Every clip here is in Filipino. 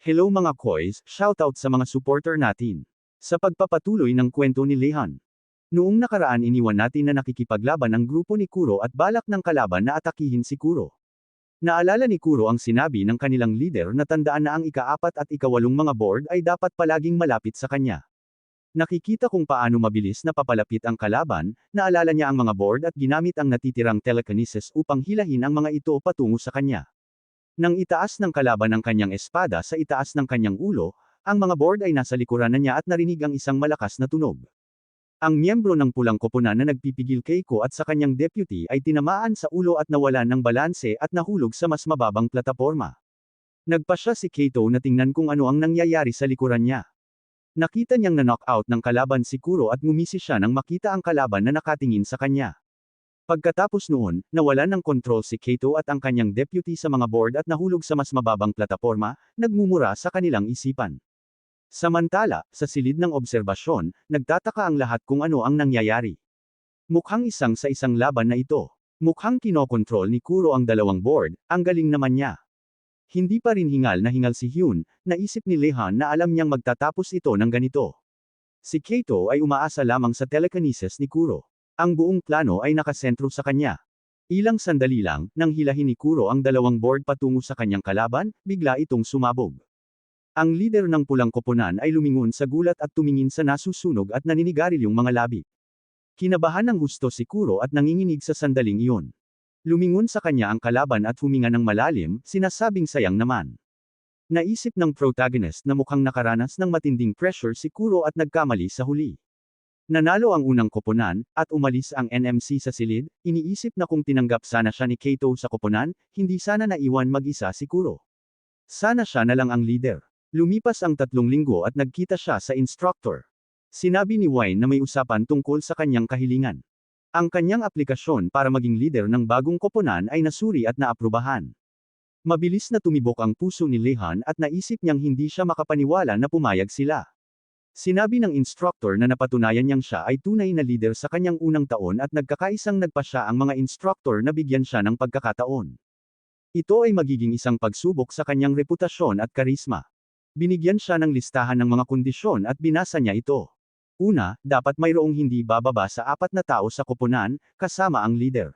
Hello mga koys, shoutout sa mga supporter natin. Sa pagpapatuloy ng kwento ni Lehan. Noong nakaraan iniwan natin na nakikipaglaban ang grupo ni Kuro at balak ng kalaban na atakihin si Kuro. Naalala ni Kuro ang sinabi ng kanilang leader na tandaan na ang ikaapat at ikawalong mga board ay dapat palaging malapit sa kanya. Nakikita kung paano mabilis na papalapit ang kalaban, naalala niya ang mga board at ginamit ang natitirang telekinesis upang hilahin ang mga ito patungo sa kanya. Nang itaas ng kalaban ang kanyang espada sa itaas ng kanyang ulo, ang mga board ay nasa likuran na niya at narinig ang isang malakas na tunog. Ang miyembro ng pulang koponan na nagpipigil kay Ko at sa kanyang deputy ay tinamaan sa ulo at nawalan ng balanse at nahulog sa mas mababang plataporma. Nagpa siya si Kato na tingnan kung ano ang nangyayari sa likuran niya. Nakita niyang na-knockout ng kalaban si Kuro at ngumisi siya nang makita ang kalaban na nakatingin sa kanya. Pagkatapos noon, nawalan ng kontrol si Kato at ang kanyang deputy sa mga board at nahulog sa mas mababang plataporma, nagmumura sa kanilang isipan. Samantala, sa silid ng obserbasyon, nagtataka ang lahat kung ano ang nangyayari. Mukhang isang sa isang laban na ito. Mukhang kinokontrol ni Kuro ang dalawang board, ang galing naman niya. Hindi pa rin hingal na hingal si Hyun, naisip ni Lehan na alam niyang magtatapos ito ng ganito. Si Kato ay umaasa lamang sa telekinesis ni Kuro. Ang buong plano ay nakasentro sa kanya. Ilang sandali lang, nang hilahin ni Kuro ang dalawang board patungo sa kanyang kalaban, bigla itong sumabog. Ang lider ng pulang koponan ay lumingon sa gulat at tumingin sa nasusunog at naninigarilyung mga labi. Kinabahan ng husto si Kuro at nanginginig sa sandaling iyon. Lumingon sa kanya ang kalaban at huminga ng malalim, sinasabing sayang naman. Naisip ng protagonist na mukhang nakaranas ng matinding pressure si Kuro at nagkamali sa huli. Nanalo ang unang koponan, at umalis ang NMC sa silid, iniisip na kung tinanggap sana siya ni Kato sa koponan, hindi sana naiwan mag-isa si Kuro. Sana siya na lang ang leader. Lumipas ang tatlong linggo at nagkita siya sa instructor. Sinabi ni Wine na may usapan tungkol sa kanyang kahilingan. Ang kanyang aplikasyon para maging leader ng bagong koponan ay nasuri at naaprubahan. Mabilis na tumibok ang puso ni Lehan at naisip niyang hindi siya makapaniwala na pumayag sila. Sinabi ng instructor na napatunayan niyang siya ay tunay na leader sa kanyang unang taon at nagkakaisang nagpa siya ang mga instructor na bigyan siya ng pagkakataon. Ito ay magiging isang pagsubok sa kanyang reputasyon at karisma. Binigyan siya ng listahan ng mga kondisyon at binasa niya ito. Una, dapat mayroong hindi bababa sa apat na tao sa koponan, kasama ang leader.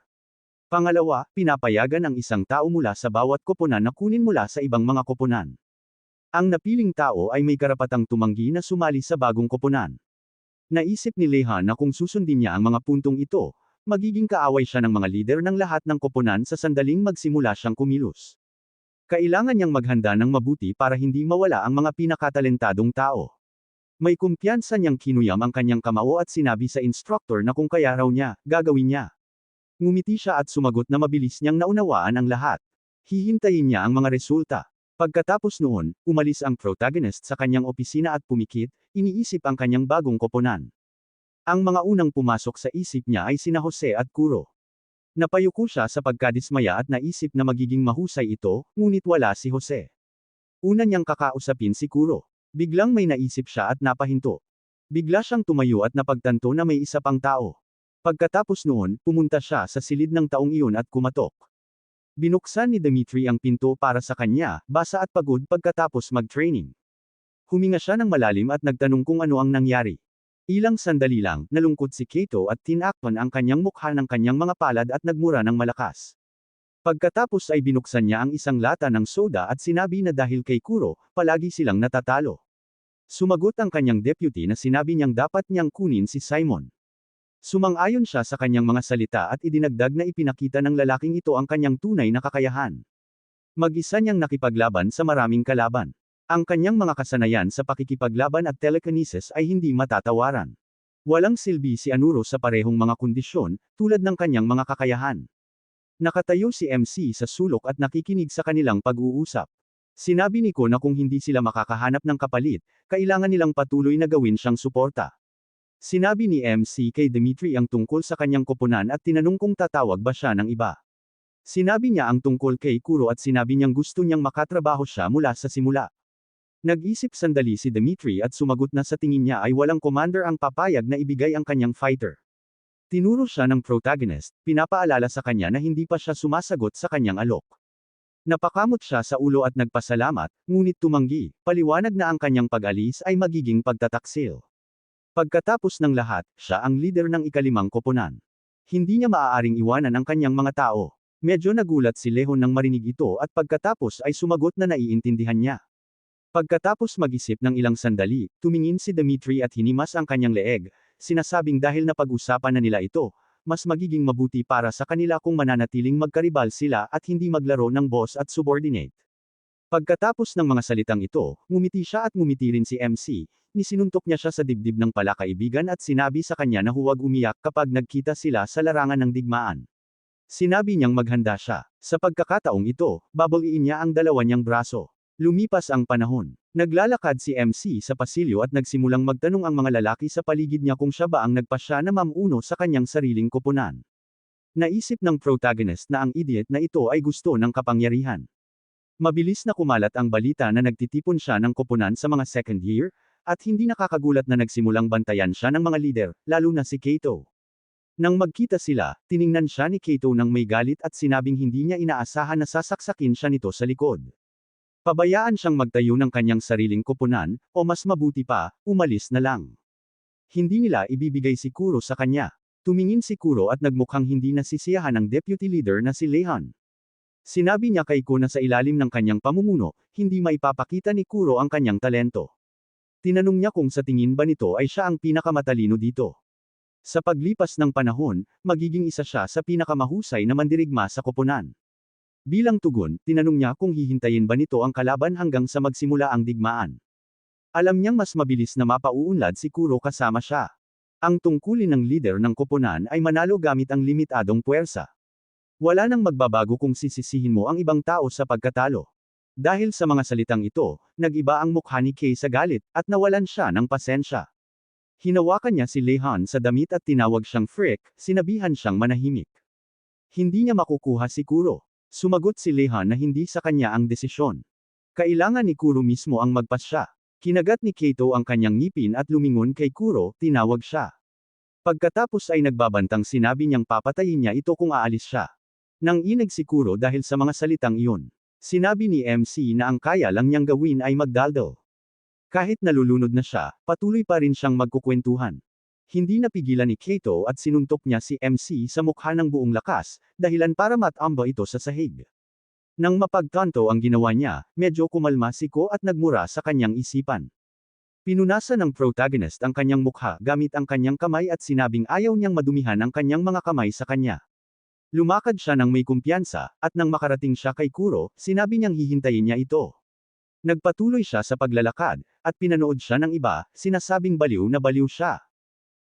Pangalawa, pinapayagan ang isang tao mula sa bawat koponan na kunin mula sa ibang mga koponan. Ang napiling tao ay may karapatang tumanggi na sumali sa bagong koponan. Naisip ni Leha na kung susundin niya ang mga puntong ito, magiging kaaway siya ng mga leader ng lahat ng koponan sa sandaling magsimula siyang kumilos. Kailangan niyang maghanda ng mabuti para hindi mawala ang mga pinakatalentadong tao. May kumpiyansa niyang kinuyam ang kanyang kamao at sinabi sa instructor na kung kaya raw niya, gagawin niya. Ngumiti siya at sumagot na mabilis niyang naunawaan ang lahat. Hihintayin niya ang mga resulta. Pagkatapos noon, umalis ang protagonist sa kanyang opisina at pumikit, iniisip ang kanyang bagong koponan. Ang mga unang pumasok sa isip niya ay sina Jose at Kuro. Napayuko siya sa pagkadismaya at naisip na magiging mahusay ito, ngunit wala si Jose. Una niyang kakausapin si Kuro. Biglang may naisip siya at napahinto. Bigla siyang tumayo at napagtanto na may isa pang tao. Pagkatapos noon, pumunta siya sa silid ng taong iyon at kumatok. Binuksan ni Dimitri ang pinto para sa kanya, basa at pagod pagkatapos mag-training. Huminga siya ng malalim at nagtanong kung ano ang nangyari. Ilang sandali lang, nalungkot si Kato at tinakpan ang kanyang mukha ng kanyang mga palad at nagmura ng malakas. Pagkatapos ay binuksan niya ang isang lata ng soda at sinabi na dahil kay Kuro, palagi silang natatalo. Sumagot ang kanyang deputy na sinabi niyang dapat niyang kunin si Simon. Sumang-ayon siya sa kanyang mga salita at idinagdag na ipinakita ng lalaking ito ang kanyang tunay na kakayahan. Mag-isa niyang nakipaglaban sa maraming kalaban. Ang kanyang mga kasanayan sa pakikipaglaban at telekinesis ay hindi matatawaran. Walang silbi si Anuro sa parehong mga kondisyon, tulad ng kanyang mga kakayahan. Nakatayo si MC sa sulok at nakikinig sa kanilang pag-uusap. Sinabi ni Ko na kung hindi sila makakahanap ng kapalit, kailangan nilang patuloy na gawin siyang suporta. Sinabi ni MC kay Dimitri ang tungkol sa kanyang koponan at tinanong kung tatawag ba siya ng iba. Sinabi niya ang tungkol kay Kuro at sinabi niyang gusto niyang makatrabaho siya mula sa simula. Nag-isip sandali si Dimitri at sumagot na sa tingin niya ay walang commander ang papayag na ibigay ang kanyang fighter. Tinuro siya ng protagonist, pinapaalala sa kanya na hindi pa siya sumasagot sa kanyang alok. Napakamot siya sa ulo at nagpasalamat, ngunit tumanggi, paliwanag na ang kanyang pag-alis ay magiging pagtataksil. Pagkatapos ng lahat, siya ang leader ng ikalimang koponan. Hindi niya maaaring iwanan ang kanyang mga tao. Medyo nagulat si Lehon nang marinig ito at pagkatapos ay sumagot na naiintindihan niya. Pagkatapos mag-isip ng ilang sandali, tumingin si Dimitri at hinimas ang kanyang leeg, sinasabing dahil napag-usapan na nila ito, mas magiging mabuti para sa kanila kung mananatiling magkaribal sila at hindi maglaro ng boss at subordinate. Pagkatapos ng mga salitang ito, ngumiti siya at ngumiti rin si MC, nisinuntok niya siya sa dibdib ng palakaibigan at sinabi sa kanya na huwag umiyak kapag nagkita sila sa larangan ng digmaan. Sinabi niyang maghanda siya. Sa pagkakataong ito, babaliin niya ang dalawa niyang braso. Lumipas ang panahon. Naglalakad si MC sa pasilyo at nagsimulang magtanong ang mga lalaki sa paligid niya kung siya ba ang nagpasya na mamuno sa kanyang sariling koponan. Naisip ng protagonist na ang idiot na ito ay gusto ng kapangyarihan. Mabilis na kumalat ang balita na nagtitipon siya ng koponan sa mga second year, at hindi nakakagulat na nagsimulang bantayan siya ng mga leader, lalo na si Kato. Nang magkita sila, tiningnan siya ni Kato ng may galit at sinabing hindi niya inaasahan na sasaksakin siya nito sa likod. Pabayaan siyang magtayo ng kanyang sariling koponan, o mas mabuti pa, umalis na lang. Hindi nila ibibigay si Kuro sa kanya. Tumingin si Kuro at nagmukhang hindi nasisiyahan ang deputy leader na si Lehan. Sinabi niya kay Ko na sa ilalim ng kanyang pamumuno, hindi maipapakita ni Kuro ang kanyang talento. Tinanong niya kung sa tingin ba nito ay siya ang pinakamatalino dito. Sa paglipas ng panahon, magiging isa siya sa pinakamahusay na mandirigma sa koponan. Bilang tugon, tinanong niya kung hihintayin ba nito ang kalaban hanggang sa magsimula ang digmaan. Alam niyang mas mabilis na mapauunlad si Kuro kasama siya. Ang tungkulin ng leader ng koponan ay manalo gamit ang limitadong puwersa. Wala nang magbabago kung sisisihin mo ang ibang tao sa pagkatalo. Dahil sa mga salitang ito, nag-iba ang mukha ni Kay sa galit, at nawalan siya ng pasensya. Hinawakan niya si Lehan sa damit at tinawag siyang Frick, sinabihan siyang manahimik. Hindi niya makukuha si Kuro. Sumagot si Lehan na hindi sa kanya ang desisyon. Kailangan ni Kuro mismo ang magpasya. Kinagat ni Kato ang kanyang ngipin at lumingon kay Kuro, tinawag siya. Pagkatapos ay nagbabantang sinabi niyang papatayin niya ito kung aalis siya. Nang inig si Kuro dahil sa mga salitang iyon. Sinabi ni MC na ang kaya lang niyang gawin ay magdaldal. Kahit nalulunod na siya, patuloy pa rin siyang magkukwentuhan. Hindi napigilan ni Kato at sinuntok niya si MC sa mukha ng buong lakas, dahilan para matamba ito sa sahig. Nang mapagtanto ang ginawa niya, medyo kumalma si Ko at nagmura sa kanyang isipan. Pinunasan ng protagonist ang kanyang mukha gamit ang kanyang kamay at sinabing ayaw niyang madumihan ang kanyang mga kamay sa kanya. Lumakad siya ng may kumpiyansa, at nang makarating siya kay Kuro, sinabi niyang hihintayin niya ito. Nagpatuloy siya sa paglalakad, at pinanood siya ng iba, sinasabing baliw na baliw siya.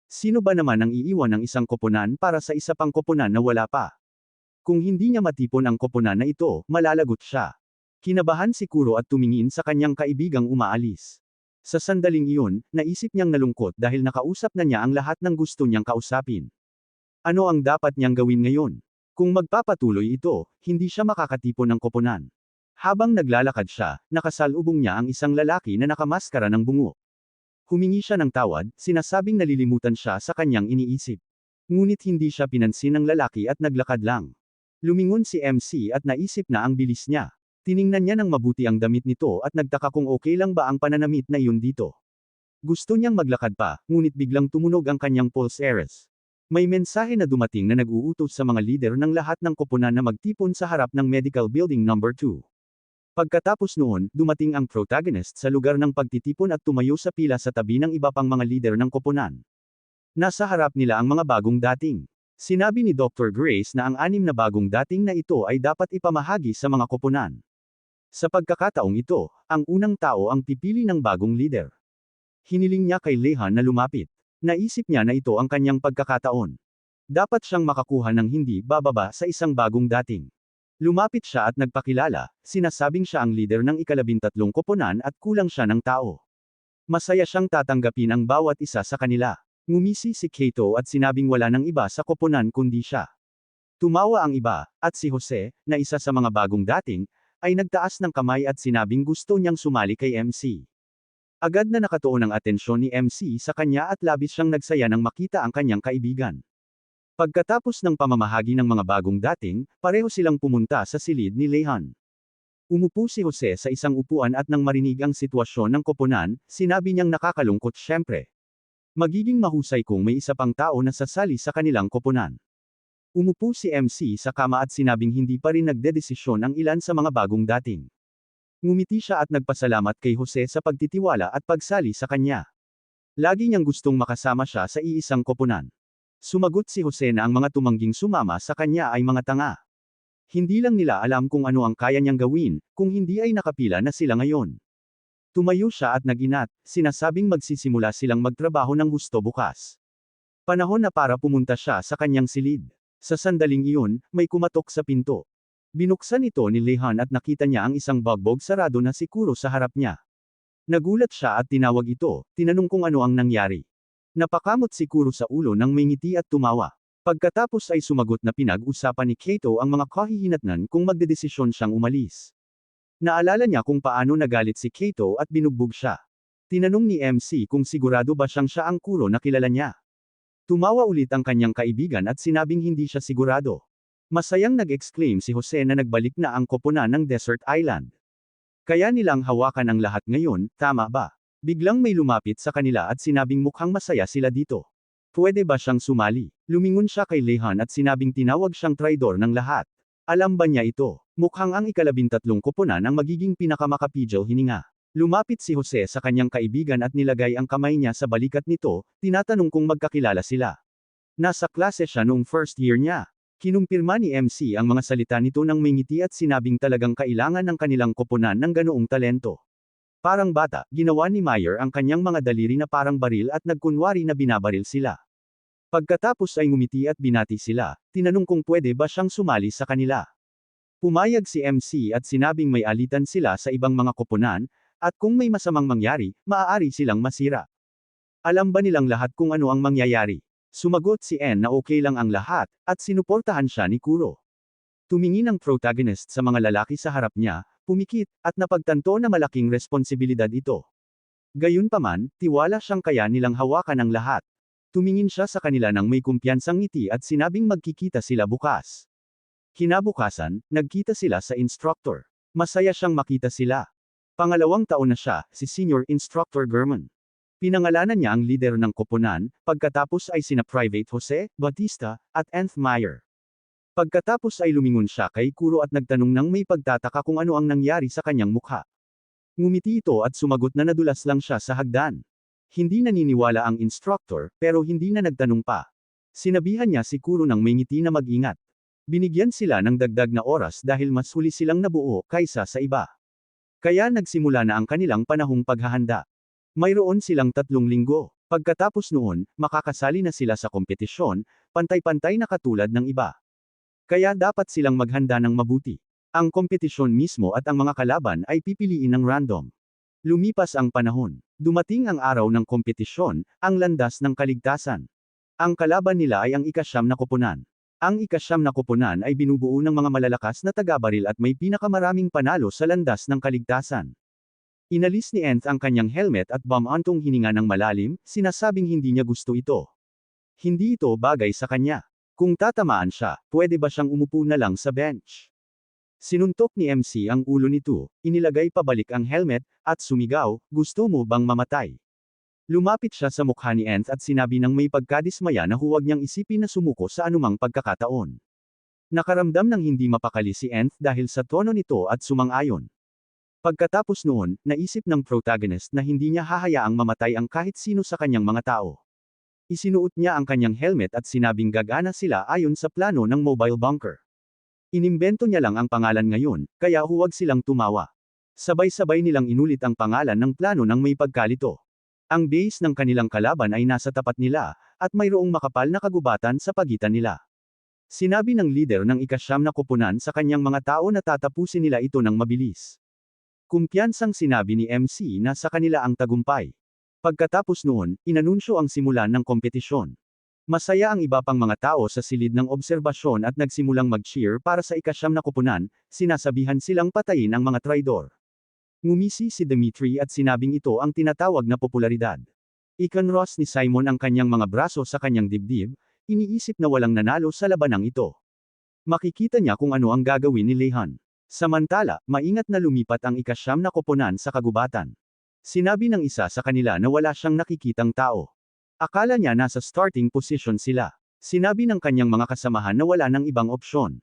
Sino ba naman ang iiwan ng isang koponan para sa isa pang koponan na wala pa? Kung hindi niya matipon ang koponan na ito, malalagot siya. Kinabahan si Kuro at tumingin sa kanyang kaibigang umaalis. Sa sandaling iyon, naisip niyang nalungkot dahil nakausap na niya ang lahat ng gusto niyang kausapin. Ano ang dapat niyang gawin ngayon? Kung magpapatuloy ito, hindi siya makakatipon ng koponan. Habang naglalakad siya, nakasalubong niya ang isang lalaki na nakamaskara ng bungo. Humingi siya ng tawad, sinasabing nalilimutan siya sa kanyang iniisip. Ngunit hindi siya pinansin ng lalaki at naglakad lang. Lumingon si MC at naisip na ang bilis niya. Tiningnan niya ng mabuti ang damit nito at nagtaka kung okay lang ba ang pananamit na iyon dito. Gusto niyang maglakad pa, ngunit biglang tumunog ang kanyang pulse eres. May mensahe na dumating na nag-uutos sa mga lider ng lahat ng koponan na magtipon sa harap ng Medical Building No. 2. Pagkatapos noon, dumating ang protagonist sa lugar ng pagtitipon at tumayo sa pila sa tabi ng iba pang mga lider ng koponan. Nasa harap nila ang mga bagong dating. Sinabi ni Dr. Grace na ang anim na bagong dating na ito ay dapat ipamahagi sa mga koponan. Sa pagkakataong ito, ang unang tao ang pipili ng bagong leader. Hiniling niya kay Lehan na lumapit. Naisip niya na ito ang kanyang pagkakataon. Dapat siyang makakuha ng hindi bababa sa isang bagong dating. Lumapit siya at nagpakilala, sinasabing siya ang leader ng ikalabintatlong koponan at kulang siya ng tao. Masaya siyang tatanggapin ang bawat isa sa kanila. Ngumisi si Kato at sinabing wala ng iba sa koponan kundi siya. Tumawa ang iba, at si Jose, na isa sa mga bagong dating, ay nagtaas ng kamay at sinabing gusto niyang sumali kay MC. Agad na nakatuon ang atensyon ni MC sa kanya at labis siyang nagsaya nang makita ang kanyang kaibigan. Pagkatapos ng pamamahagi ng mga bagong dating, pareho silang pumunta sa silid ni Lehan. Umupo si Jose sa isang upuan at nang marinig ang sitwasyon ng koponan, sinabi niyang nakakalungkot syempre. Magiging mahusay kung may isa pang tao na sasali sa kanilang koponan. Umupo si MC sa kama at sinabing hindi pa rin nagdedesisyon ang ilan sa mga bagong dating. Ngumiti siya at nagpasalamat kay Jose sa pagtitiwala at pagsali sa kanya. Lagi niyang gustong makasama siya sa iisang koponan. Sumagot si Jose na ang mga tumangging sumama sa kanya ay mga tanga. Hindi lang nila alam kung ano ang kaya niyang gawin, kung hindi ay nakapila na sila ngayon. Tumayo siya at naginat, sinasabing magsisimula silang magtrabaho ng gusto bukas. Panahon na para pumunta siya sa kanyang silid. Sa sandaling iyon, may kumatok sa pinto. Binuksan ito ni Lehan at nakita niya ang isang bagbog sarado na si Kuro sa harap niya. Nagulat siya at tinawag ito, tinanong kung ano ang nangyari. Napakamot si Kuro sa ulo nang may ngiti at tumawa. Pagkatapos ay sumagot na pinag-usapan ni Kato ang mga kahihinatnan kung magdedesisyon siyang umalis. Naalala niya kung paano nagalit si Kato at binugbog siya. Tinanong ni MC kung sigurado ba siyang siya ang Kuro na kilala niya. Tumawa ulit ang kanyang kaibigan at sinabing hindi siya sigurado. Masayang nag-exclaim si Jose na nagbalik na ang koponan ng Desert Island. Kaya nilang hawakan ang lahat ngayon, tama ba? Biglang may lumapit sa kanila at sinabing mukhang masaya sila dito. Pwede ba siyang sumali? Lumingon siya kay Lehan at sinabing tinawag siyang traidor ng lahat. Alam ba niya ito? Mukhang ang ikalabintatlong koponan ang magiging pinakamakapidyo hininga. Lumapit si Jose sa kanyang kaibigan at nilagay ang kamay niya sa balikat nito, tinatanong kung magkakilala sila. Nasa klase siya noong first year niya. Kinumpirma ni MC ang mga salita nito ng may ngiti at sinabing talagang kailangan ng kanilang koponan ng ganoong talento. Parang bata, ginawa ni Meyer ang kanyang mga daliri na parang baril at nagkunwari na binabaril sila. Pagkatapos ay ngumiti at binati sila, tinanong kung pwede ba siyang sumali sa kanila. Pumayag si MC at sinabing may alitan sila sa ibang mga koponan, at kung may masamang mangyari, maaari silang masira. Alam ba nilang lahat kung ano ang mangyayari? Sumagot si N na okay lang ang lahat, at sinuportahan siya ni Kuro. Tumingin ang protagonist sa mga lalaki sa harap niya, pumikit, at napagtanto na malaking responsibilidad ito. Gayunpaman, tiwala siyang kaya nilang hawakan ang lahat. Tumingin siya sa kanila ng may kumpiyansang ngiti at sinabing magkikita sila bukas. Kinabukasan, nagkita sila sa instructor. Masaya siyang makita sila. Pangalawang taon na siya, si Senior Instructor German. Pinangalanan niya ang leader ng koponan, pagkatapos ay sina Private Jose, Batista, at Nth Meyer. Pagkatapos ay lumingon siya kay Kuro at nagtanong ng may pagtataka kung ano ang nangyari sa kanyang mukha. Ngumiti ito at sumagot na nadulas lang siya sa hagdan. Hindi naniniwala ang instructor, pero hindi na nagtanong pa. Sinabihan niya si Kuro ng may ngiti na mag-ingat. Binigyan sila ng dagdag na oras dahil mas huli silang nabuo kaysa sa iba. Kaya nagsimula na ang kanilang panahong paghahanda. Mayroon silang tatlong linggo. Pagkatapos noon, makakasali na sila sa kompetisyon, pantay-pantay na katulad ng iba. Kaya dapat silang maghanda ng mabuti. Ang kompetisyon mismo at ang mga kalaban ay pipiliin ng random. Lumipas ang panahon. Dumating ang araw ng kompetisyon, ang landas ng kaligtasan. Ang kalaban nila ay ang ikasyam na koponan. Ang ikasyam na koponan ay binubuo ng mga malalakas na tagabaril at may pinakamaraming panalo sa landas ng kaligtasan. Inalis ni Nth ang kanyang helmet at bumantong hininga ng malalim, sinasabing hindi niya gusto ito. Hindi ito bagay sa kanya. Kung tatamaan siya, pwede ba siyang umupo na lang sa bench? Sinuntok ni MC ang ulo nito, inilagay pabalik ang helmet, at sumigaw, gusto mo bang mamatay? Lumapit siya sa mukha ni Nth at sinabi ng may pagkadismaya na huwag niyang isipin na sumuko sa anumang pagkakataon. Nakaramdam ng hindi mapakali si Nth dahil sa tono nito at sumang-ayon. Pagkatapos noon, naisip ng protagonist na hindi niya hahayaang mamatay ang kahit sino sa kanyang mga tao. Isinuot niya ang kanyang helmet at sinabing gagana sila ayon sa plano ng mobile bunker. Inimbento niya lang ang pangalan ngayon, kaya huwag silang tumawa. Sabay-sabay nilang inulit ang pangalan ng plano ng may pagkalito. Ang base ng kanilang kalaban ay nasa tapat nila, at mayroong makapal na kagubatan sa pagitan nila. Sinabi ng leader ng ikasyam na koponan sa kanyang mga tao na tatapusin nila ito ng mabilis. Kumpiyansang sinabi ni MC na sa kanila ang tagumpay. Pagkatapos noon, inanunsyo ang simulan ng kompetisyon. Masaya ang iba pang mga tao sa silid ng obserbasyon at nagsimulang mag-cheer para sa ikasyam na koponan, sinasabihan silang patayin ang mga traidor. Ngumisi si Dimitri at sinabing ito ang tinatawag na popularidad. Ikanros ni Simon ang kanyang mga braso sa kanyang dibdib, iniisip na walang nanalo sa labanang ito. Makikita niya kung ano ang gagawin ni Lehan. Samantala, maingat na lumipat ang ikasyam na koponan sa kagubatan. Sinabi ng isa sa kanila na wala siyang nakikitang tao. Akala niya nasa starting position sila. Sinabi ng kanyang mga kasamahan na wala ng ibang opsyon.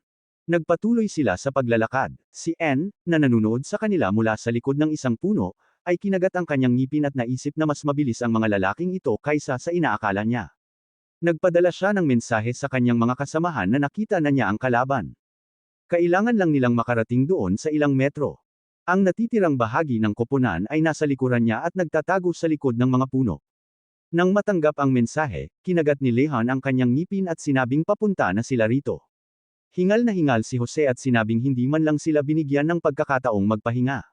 Nagpatuloy sila sa paglalakad. Si N, na nanunood sa kanila mula sa likod ng isang puno, ay kinagat ang kanyang ngipin at naisip na mas mabilis ang mga lalaking ito kaysa sa inaakala niya. Nagpadala siya ng mensahe sa kanyang mga kasamahan na nakita na niya ang kalaban. Kailangan lang nilang makarating doon sa ilang metro. Ang natitirang bahagi ng koponan ay nasa likuran niya at nagtatago sa likod ng mga puno. Nang matanggap ang mensahe, kinagat ni Lehan ang kanyang ngipin at sinabing papunta na sila rito. Hingal na hingal si Jose at sinabing hindi man lang sila binigyan ng pagkakataong magpahinga.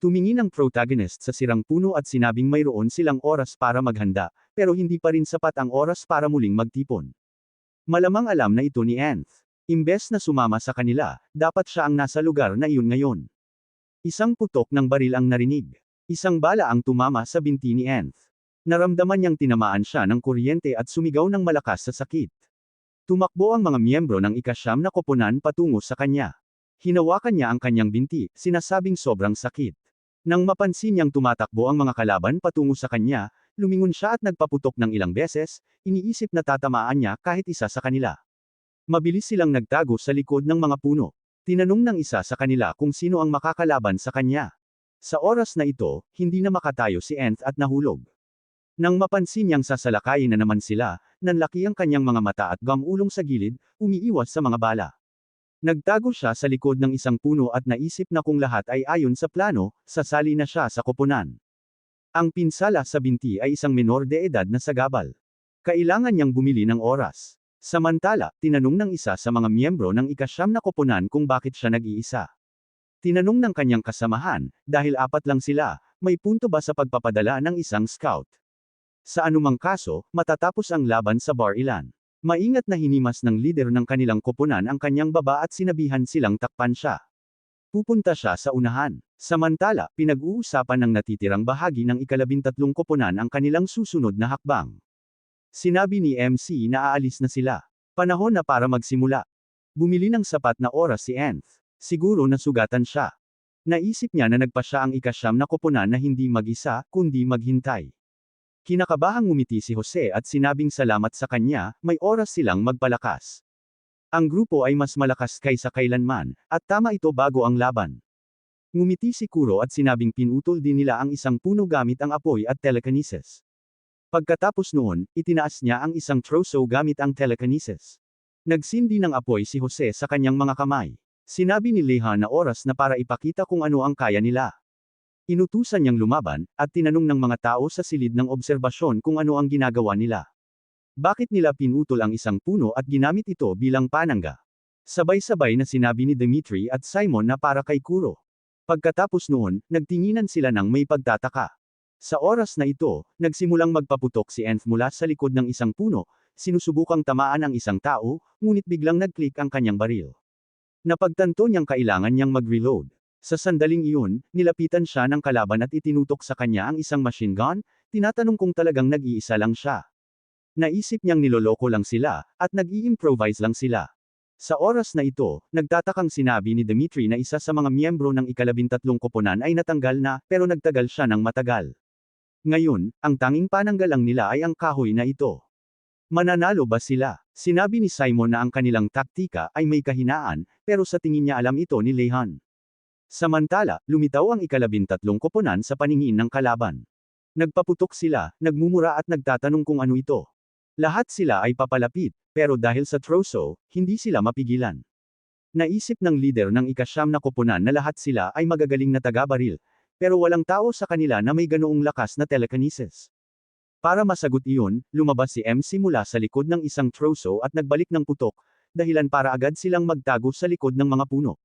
Tumingin ang protagonist sa sirang puno at sinabing mayroon silang oras para maghanda, pero hindi pa rin sapat ang oras para muling magtipon. Malamang alam na ito ni Anth. Imbes na sumama sa kanila, dapat siya ang nasa lugar na iyon ngayon. Isang putok ng baril ang narinig. Isang bala ang tumama sa binti ni Anth. Naramdaman niyang tinamaan siya ng kuryente at sumigaw ng malakas sa sakit. Tumakbo ang mga miyembro ng ikasyam na koponan patungo sa kanya. Hinawakan niya ang kanyang binti, sinasabing sobrang sakit. Nang mapansin niyang tumatakbo ang mga kalaban patungo sa kanya, lumingon siya at nagpaputok ng ilang beses, iniisip na tatamaan niya kahit isa sa kanila. Mabilis silang nagtago sa likod ng mga puno. Tinanong ng isa sa kanila kung sino ang makakalaban sa kanya. Sa oras na ito, hindi na makatayo si Enth at nahulog. Nang mapansin niyang sasalakayin na naman sila, nanlaki ang kanyang mga mata at gamulong sa gilid, umiiwas sa mga bala. Nagtago siya sa likod ng isang puno at naisip na kung lahat ay ayon sa plano, sasali na siya sa koponan. Ang pinsala sa binti ay isang menor de edad na sagabal. Kailangan niyang bumili ng oras. Samantala, tinanong ng isa sa mga miyembro ng ikasyam na koponan kung bakit siya nag-iisa. Tinanong ng kanyang kasamahan, dahil apat lang sila, may punto ba sa pagpapadala ng isang scout? Sa anumang kaso, matatapos ang laban sa Bar Ilan. Maingat na hinimas ng lider ng kanilang koponan ang kanyang baba at sinabihan silang takpan siya. Pupunta siya sa unahan. Samantala, pinag-uusapan ng natitirang bahagi ng ikalabintatlong koponan ang kanilang susunod na hakbang. Sinabi ni MC na aalis na sila. Panahon na para magsimula. Bumili ng sapat na oras si Enth. Siguro nasugatan siya. Naisip niya na nagpa siya ang ikasyam na koponan na hindi mag-isa, kundi maghintay. Kinakabahang ngumiti si Jose at sinabing salamat sa kanya, may oras silang magpalakas. Ang grupo ay mas malakas kaysa kailanman, at tama ito bago ang laban. Ngumiti si Kuro at sinabing pinutol din nila ang isang puno gamit ang apoy at telekinesis. Pagkatapos noon, itinaas niya ang isang troso gamit ang telekinesis. Nagsindi ng apoy si Jose sa kanyang mga kamay. Sinabi ni Leha na oras na para ipakita kung ano ang kaya nila. Inutusan niyang lumaban, at tinanong ng mga tao sa silid ng obserbasyon kung ano ang ginagawa nila. Bakit nila pinutol ang isang puno at ginamit ito bilang panangga? Sabay-sabay na sinabi ni Dimitri at Simon na para kay Kuro. Pagkatapos noon, nagtinginan sila ng may pagtataka. Sa oras na ito, nagsimulang magpaputok si Enth mula sa likod ng isang puno, sinusubukang tamaan ang isang tao, ngunit biglang nag-click ang kanyang baril. Napagtanto niyang kailangan niyang mag-reload. Sa sandaling iyon, nilapitan siya ng kalaban at itinutok sa kanya ang isang machine gun, tinatanong kung talagang nag-iisa lang siya. Naisip niyang niloloko lang sila, at nag-i-improvise lang sila. Sa oras na ito, nagtatakang sinabi ni Dimitri na isa sa mga miyembro ng ikalabintatlong koponan ay natanggal na, pero nagtagal siya ng matagal. Ngayon, ang tanging pananggalang nila ay ang kahoy na ito. Mananalo ba sila? Sinabi ni Simon na ang kanilang taktika ay may kahinaan, pero sa tingin niya alam ito ni Lehan. Samantala, lumitaw ang ikalabintatlong koponan sa paningin ng kalaban. Nagpaputok sila, nagmumura at nagtatanong kung ano ito. Lahat sila ay papalapit, pero dahil sa troso, hindi sila mapigilan. Naisip ng leader ng ikasyam na koponan na lahat sila ay magagaling na taga-baril, pero walang tao sa kanila na may ganoong lakas na telekinesis. Para masagot iyon, lumabas si MC mula sa likod ng isang troso at nagbalik ng putok, dahilan para agad silang magtago sa likod ng mga puno.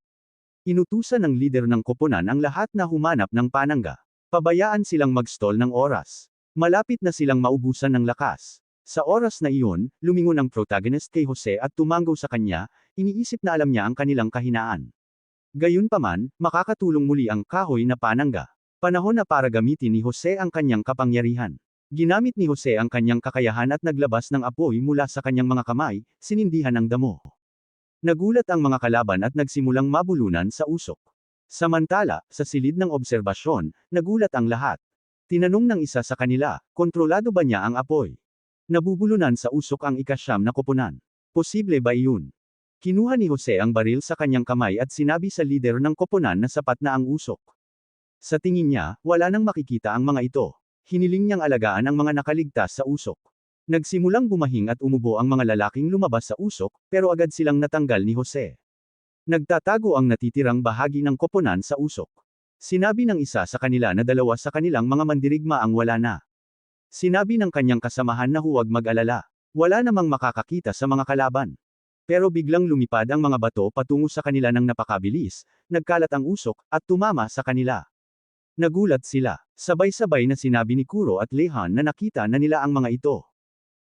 Inutusan ng lider ng koponan ang lahat na humanap ng panangga. Pabayaan silang magstall ng oras. Malapit na silang maubusan ng lakas. Sa oras na iyon, lumingon ang protagonist kay Jose at tumanggo sa kanya, iniisip na alam niya ang kanilang kahinaan. Gayunpaman, makakatulong muli ang kahoy na panangga. Panahon na para gamitin ni Jose ang kanyang kapangyarihan. Ginamit ni Jose ang kanyang kakayahan at naglabas ng apoy mula sa kanyang mga kamay, sinindihan ang damo. Nagulat ang mga kalaban at nagsimulang mabulunan sa usok. Samantala, sa silid ng obserbasyon, nagulat ang lahat. Tinanong ng isa sa kanila, kontrolado ba niya ang apoy? Nabubulunan sa usok ang ikasyam na koponan. Posible ba iyon? Kinuha ni Jose ang baril sa kanyang kamay at sinabi sa lider ng koponan na sapat na ang usok. Sa tingin niya, wala nang makikita ang mga ito. Hiniling niyang alagaan ang mga nakaligtas sa usok. Nagsimulang bumahing at umubo ang mga lalaking lumabas sa usok, pero agad silang natanggal ni Jose. Nagtatago ang natitirang bahagi ng koponan sa usok. Sinabi ng isa sa kanila na dalawa sa kanilang mga mandirigma ang wala na. Sinabi ng kanyang kasamahan na huwag mag-alala. Wala namang makakakita sa mga kalaban. Pero biglang lumipad ang mga bato patungo sa kanila ng napakabilis, nagkalat ang usok, at tumama sa kanila. Nagulat sila. Sabay-sabay na sinabi ni Kuro at Lehan na nakita na nila ang mga ito.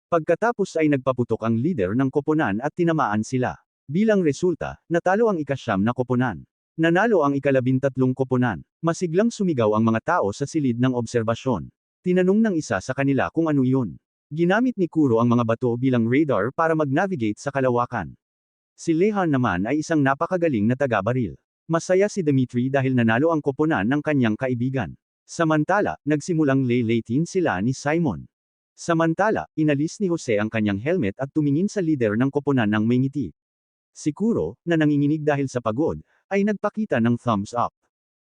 Pagkatapos ay nagpaputok ang leader ng koponan at tinamaan sila. Bilang resulta, natalo ang ikasyam na koponan. Nanalo ang ikalabintatlong koponan. Masiglang sumigaw ang mga tao sa silid ng obserbasyon. Tinanong ng isa sa kanila kung ano iyon. Ginamit ni Kuro ang mga bato bilang radar para mag-navigate sa kalawakan. Si Lehan naman ay isang napakagaling na taga-baril. Masaya si Dimitri dahil nanalo ang koponan ng kanyang kaibigan. Samantala, nagsimulang leylatin sila ni Simon. Samantala, inalis ni Jose ang kanyang helmet at tumingin sa leader ng koponan ng may ngiti. Si Kuro, na nanginginig dahil sa pagod, ay nagpakita ng thumbs up.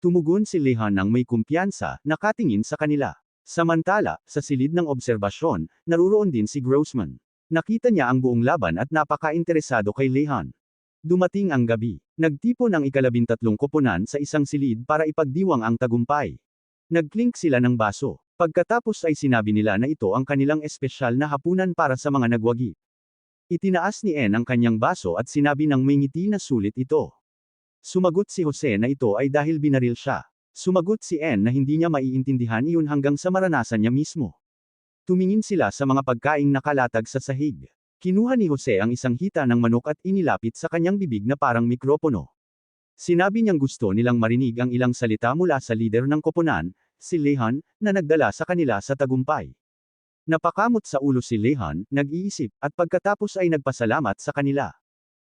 Tumugon si Lehan ng may kumpiyansa, nakatingin sa kanila. Samantala, sa silid ng obserbasyon, naruroon din si Grossman. Nakita niya ang buong laban at napaka-interesado kay Lehan. Dumating ang gabi. Nagtipon ang ikalabintatlong koponan sa isang silid para ipagdiwang ang tagumpay. Nagklink sila ng baso. Pagkatapos ay sinabi nila na ito ang kanilang espesyal na hapunan para sa mga nagwagi. Itinaas ni En ang kanyang baso at sinabi ng may ngiti na sulit ito. Sumagot si Jose na ito ay dahil binaril siya. Sumagot si En na hindi niya maiintindihan iyon hanggang sa maranasan niya mismo. Tumingin sila sa mga pagkaing nakalatag sa sahig. Kinuha ni Jose ang isang hita ng manok at inilapit sa kanyang bibig na parang mikropono. Sinabi niyang gusto nilang marinig ang ilang salita mula sa lider ng koponan, si Lehan, na nagdala sa kanila sa tagumpay. Napakamot sa ulo si Lehan, nag-iisip, at pagkatapos ay nagpasalamat sa kanila.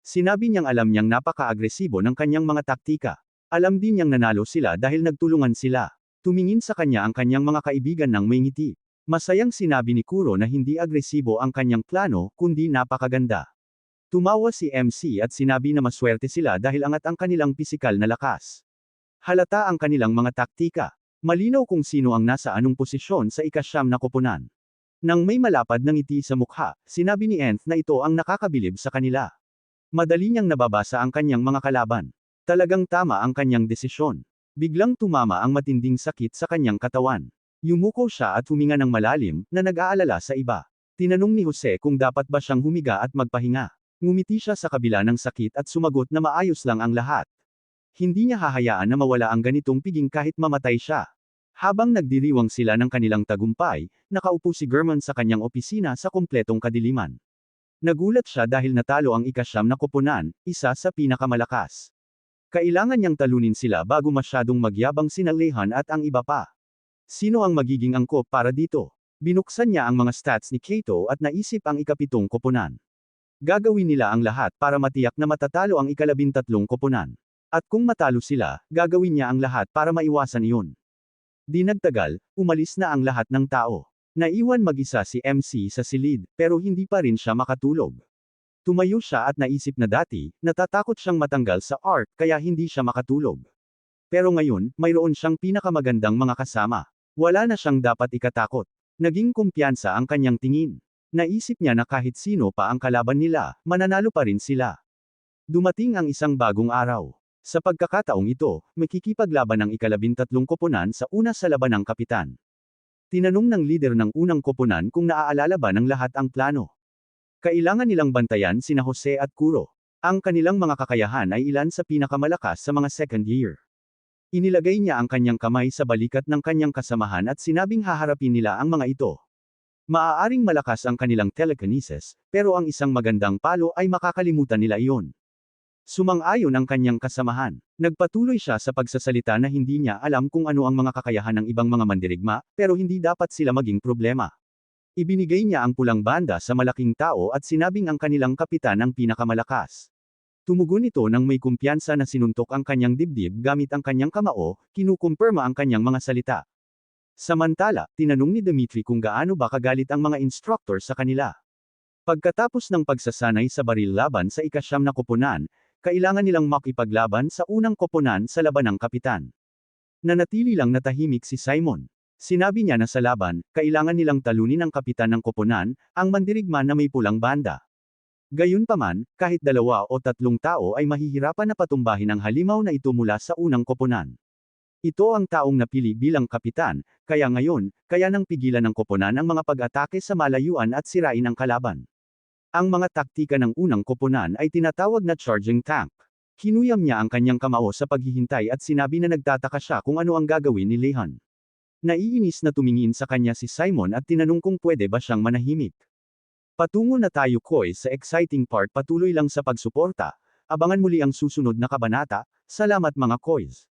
Sinabi niyang alam niyang napaka-agresibo ng kanyang mga taktika. Alam din niyang nanalo sila dahil nagtulungan sila. Tumingin sa kanya ang kanyang mga kaibigan ng may ngiti. Masayang sinabi ni Kuro na hindi agresibo ang kanyang plano, kundi napakaganda. Tumawa si MC at sinabi na maswerte sila dahil angat ang kanilang pisikal na lakas. Halata ang kanilang mga taktika. Malinaw kung sino ang nasa anong posisyon sa ikasyam na koponan. Nang may malapad ng ngiti sa mukha, sinabi ni Enth na ito ang nakakabilib sa kanila. Madali niyang nababasa ang kanyang mga kalaban. Talagang tama ang kanyang desisyon. Biglang tumama ang matinding sakit sa kanyang katawan. Yumuko siya at huminga ng malalim, na nag-aalala sa iba. Tinanong ni Jose kung dapat ba siyang humiga at magpahinga. Ngumiti siya sa kabila ng sakit at sumagot na maayos lang ang lahat. Hindi niya hahayaan na mawala ang ganitong piging kahit mamatay siya. Habang nagdiriwang sila ng kanilang tagumpay, nakaupo si German sa kanyang opisina sa kumpletong kadiliman. Nagulat siya dahil natalo ang ikasyam na koponan, isa sa pinakamalakas. Kailangan niyang talunin sila bago masyadong magyabang sinalehan at ang iba pa. Sino ang magiging angkop para dito? Binuksan niya ang mga stats ni Kato at naisip ang ikapitong koponan. Gagawin nila ang lahat para matiyak na matatalo ang ikalabintatlong koponan. At kung matalo sila, gagawin niya ang lahat para maiwasan iyon. Di nagtagal, umalis na ang lahat ng tao. Naiwan mag-isa si MC sa silid, pero hindi pa rin siya makatulog. Tumayo siya at naisip na dati, natatakot siyang matanggal sa art kaya hindi siya makatulog. Pero ngayon, mayroon siyang pinakamagandang mga kasama. Wala na siyang dapat ikatakot. Naging kumpiyansa ang kanyang tingin. Naisip niya na kahit sino pa ang kalaban nila, mananalo pa rin sila. Dumating ang isang bagong araw. Sa pagkakataong ito, makikipaglaban ang ikalabintatlong koponan sa una sa laban ng kapitan. Tinanong ng lider ng unang koponan kung naaalala ba ng lahat ang plano. Kailangan nilang bantayan sina Jose at Kuro. Ang kanilang mga kakayahan ay ilan sa pinakamalakas sa mga second year. Inilagay niya ang kanyang kamay sa balikat ng kanyang kasamahan at sinabing haharapin nila ang mga ito. Maaaring malakas ang kanilang telekinesis, pero ang isang magandang palo ay makakalimutan nila iyon. Sumang-ayon ang kanyang kasamahan. Nagpatuloy siya sa pagsasalita na hindi niya alam kung ano ang mga kakayahan ng ibang mga mandirigma, pero hindi dapat sila maging problema. Ibinigay niya ang pulang banda sa malaking tao at sinabing ang kanilang kapitan ang pinakamalakas. Tumugon ito nang may kumpiyansa na sinuntok ang kanyang dibdib gamit ang kanyang kamao, kinukumpirma ang kanyang mga salita. Samantala, tinanong ni Dmitry kung gaano ba kagalit ang mga instructor sa kanila. Pagkatapos ng pagsasanay sa baril laban sa ikasyam na koponan, kailangan nilang makipaglaban sa unang koponan sa labanang kapitan. Nanatili lang natahimik si Simon. Sinabi niya na sa laban, kailangan nilang talunin ang kapitan ng koponan, ang mandirigma na may pulang banda. Gayunpaman, kahit dalawa o tatlong tao ay mahihirapan na patumbahin ang halimaw na ito mula sa unang koponan. Ito ang taong napili bilang kapitan, kaya ngayon, kaya nang pigilan ng koponan ang mga pag-atake sa malayuan at sirain ang kalaban. Ang mga taktika ng unang koponan ay tinatawag na charging tank. Kinuyam niya ang kanyang kamao sa paghihintay at sinabi na nagtataka siya kung ano ang gagawin ni Lehan. Naiinis na tumingin sa kanya si Simon at tinanong kung pwede ba siyang manahimik. Patungo na tayo koy sa exciting part patuloy lang sa pagsuporta. Abangan muli ang susunod na kabanata. Salamat mga koys.